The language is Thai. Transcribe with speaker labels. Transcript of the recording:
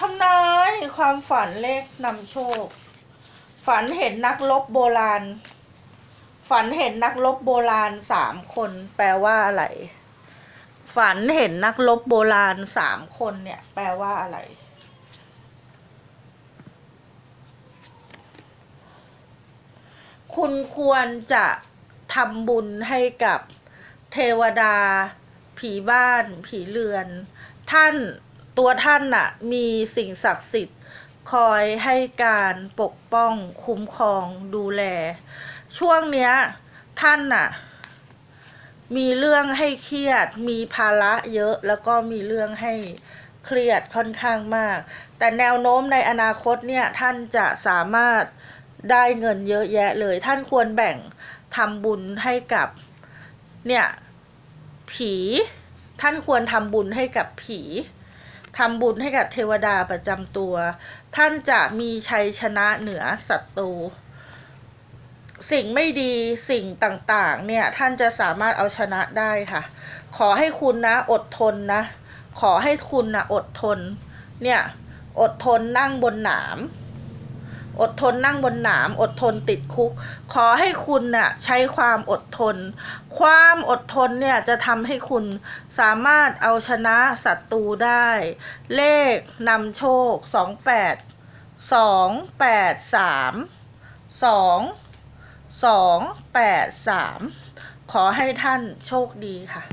Speaker 1: ทำนายความฝันเลขนำโชค ฝันเห็นนักรบโบราณ ฝันเห็นนักรบโบราณสามคน แปลว่าอะไร ฝันเห็นนักรบโบราณสามคนเนี่ย แปลว่าอะไร คุณควรจะทำบุญให้กับเทวดา ผีบ้าน ผีเรือน ท่าน ตัวท่านน่ะมีสิ่งศักดิ์สิทธิ์ คอยให้การปกป้องคุ้มครองดูแล ช่วงเนี้ยท่านน่ะมีเรื่องให้เครียด มีภาระเยอะแล้วก็มีเรื่องให้เครียดค่อนข้างมาก แต่แนวโน้มในอนาคตเนี่ยท่านจะสามารถได้เงินเยอะแยะเลย ท่านควรแบ่งทำบุญให้กับเนี่ยผี ท่านควรทำบุญให้กับผี ทำบุญให้กับเทวดาประจำตัว ท่านจะมีชัยชนะเหนือศัตรูสิ่งไม่ดีสิ่งต่างๆ เนี่ย ท่านจะสามารถเอาชนะได้ค่ะ ขอให้คุณนะ อดทนนะ ขอให้คุณนะอดทน เนี่ย อดทนนั่งบนหนาม อดทนนั่งบนหนาม อดทนติดคุก ขอให้คุณน่ะใช้ความอดทน ความอดทนเนี่ยจะทำให้คุณสามารถเอาชนะศัตรูได้ เลขนำโชคสองแปดสองแปดสามสองสองแปดสามขอให้ท่านโชคดีค่ะ